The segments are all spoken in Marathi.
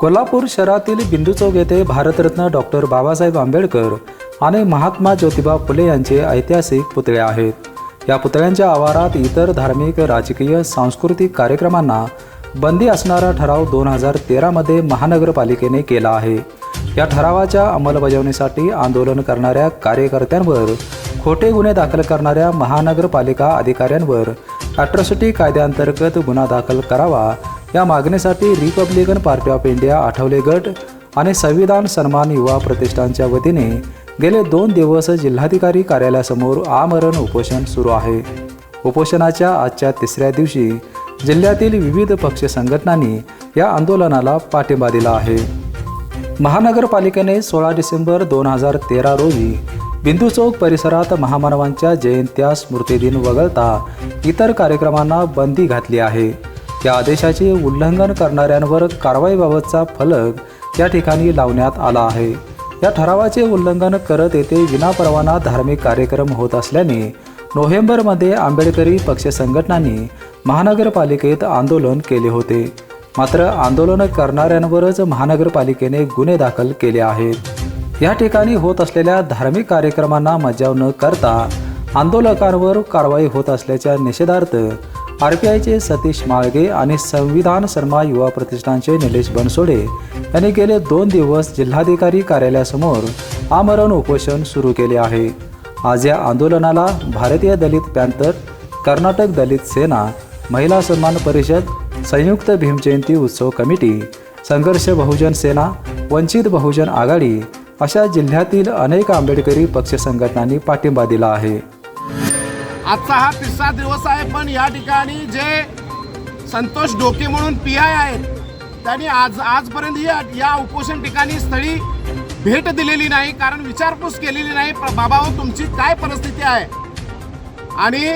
कोल्हापूर शहरातील बिंदू चौक येथे भारतरत्न डॉक्टर बाबासाहेब आंबेडकर आणि महात्मा ज्योतिबा फुले यांचे ऐतिहासिक पुतळे आहेत. या पुतळ्यांच्या आवारात इतर धार्मिक राजकीय सांस्कृतिक कार्यक्रमांना बंदी असणारा ठराव दोन हजार तेरामध्ये महानगरपालिकेने केला आहे. या ठरावाच्या अंमलबजावणीसाठी आंदोलन करणाऱ्या कार्यकर्त्यांवर खोटे गुन्हे दाखल करणाऱ्या महानगरपालिका अधिकाऱ्यांवर अॅट्रॉसिटी कायद्याअंतर्गत गुन्हा दाखल करावा या मागणीसाठी Republican Party of India Athawale गट आणि संविधान सन्मान युवा प्रतिष्ठानच्या वतीने गेले दोन दिवस जिल्हाधिकारी कार्यालयासमोर आमरण उपोषण सुरू आहे. उपोषणाच्या आजच्या तिसऱ्या दिवशी जिल्ह्यातील विविध पक्ष संघटनांनी या आंदोलनाला पाठिंबा दिला आहे. महानगरपालिकेने सोळा डिसेंबर दोन हजार तेरा रोजी बिंदू चौक परिसरात महामानवांच्या जयंत्या स्मृतिदिन वगळता इतर कार्यक्रमांना बंदी घातली आहे. या आदेशाचे उल्लंघन करणाऱ्यांवर कारवाईबाबतचा फलक या ठिकाणी लावण्यात आला आहे. या ठरावाचे उल्लंघन करत येथे विनापरवाना धार्मिक कार्यक्रम होत असल्याने नोव्हेंबरमध्ये आंबेडकरी पक्ष संघटनांनी महानगरपालिकेत आंदोलन केले होते. मात्र आंदोलन करणाऱ्यांवरच महानगरपालिकेने गुन्हे दाखल केले आहेत. या ठिकाणी होत असलेल्या धार्मिक कार्यक्रमांना मजाव न करता आंदोलकांवर कारवाई होत असल्याच्या निषेधार्थ आर पी आयचे सतीश माळगे आणि संविधान शर्मा युवा प्रतिष्ठानचे निलेश बनसोडे यांनी गेले दोन दिवस जिल्हाधिकारी कार्यालयासमोर आमरण उपोषण सुरू केले आहे. आज या आंदोलनाला भारतीय दलित पॅंथर कर्नाटक दलित सेना महिला सन्मान परिषद संयुक्त भीमजयंती उत्सव कमिटी संघर्ष बहुजन सेना वंचित बहुजन आघाडी अशा जिल्ह्यातील अनेक आंबेडकरी पक्ष संघटनांनी पाठिंबा दिला आहे. आजचा हा तिसरा दिवस आहे पण या ठिकाणी जे संतोष डोके म्हणून पी आय आहेत त्यांनी आज आजपर्यंत या या उपोषण ठिकाणी स्थळी भेट दिलेली नाही कारण विचारपूस केलेली नाही बाबा तुमची काय परिस्थिती आहे? आणि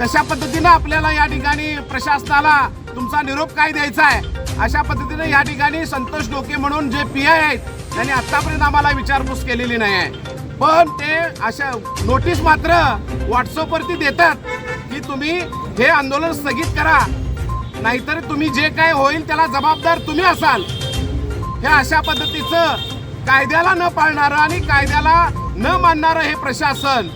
कशा पद्धतीनं आपल्याला या ठिकाणी प्रशासनाला तुमचा निरोप काय द्यायचा आहे? अशा पद्धतीने या ठिकाणी संतोष डोके म्हणून जे पी आय आहेत त्यांनी आत्तापर्यंत आम्हाला विचारपूस केलेली नाही आहे. पण ते अशा नोटीस मात्र व्हॉट्सअपवरती देतात की तुम्ही हे आंदोलन स्थगित करा. नाहीतर तुम्ही जे काय होईल त्याला जबाबदार तुम्ही असाल. हे अशा पद्धतीचं कायद्याला न पाळणारं आणि कायद्याला न मानणारं हे प्रशासन.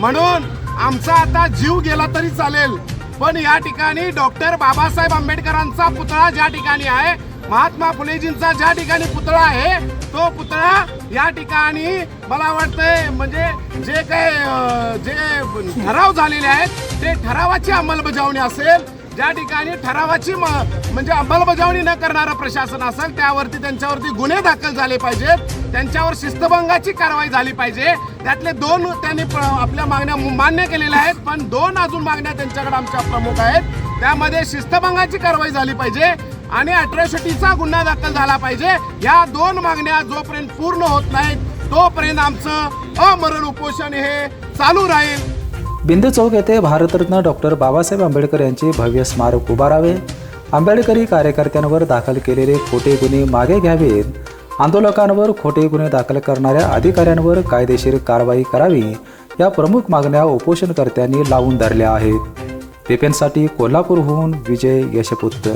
म्हणून आमचा आता जीव गेला तरी चालेल. पण या ठिकाणी डॉक्टर बाबासाहेब आंबेडकरांचा पुतळा ज्या ठिकाणी आहे महात्मा फुलेजींचा ज्या ठिकाणी पुतळा आहे तो पुतळा या ठिकाणी मला वाटतंय म्हणजे जे काय जे ठराव झालेले आहेत ते ठरावाची अंमलबजावणी असेल. ज्या ठिकाणी ठरावाची म- म्हणजे अंमलबजावणी न करणारं प्रशासन असेल त्यावरती त्यांच्यावरती गुन्हे दाखल झाले पाहिजेत. त्यांच्यावर शिस्तभंगाची कारवाई झाली पाहिजे. त्यातले दोन त्यांनी प्र- आपल्या मागण्या मान्य केलेल्या आहेत पण दोन अजून मागण्या त्यांच्याकडे आमच्या प्रमुख आहेत. त्यामध्ये शिस्तभंगाची कारवाई झाली पाहिजे. आणि अट्रॉसिटीचा गुन्हा दाखल झाला पाहिजे. या दोन मागण्या जोपर्यंत पूर्ण होत नाहीत तोपर्यंत आमचं अमरण उपोषण हे चालू राहील. बिंदू चौक येथे भारतरत्न डॉक्टर बाबासाहेब आंबेडकर यांचे भव्य स्मारक उभारावे. आंबेडकरी कार्यकर्त्यांवर दाखल केलेले खोटे गुन्हे मागे घ्यावेत. आंदोलकांवर खोटे गुन्हे दाखल करणाऱ्या अधिकाऱ्यांवर कायदेशीर कारवाई करावी. या प्रमुख मागण्या उपोषणकर्त्यांनी लावून धरल्या आहेत. पेपेनसाठी कोल्हापूरहून विजय यशपुत्र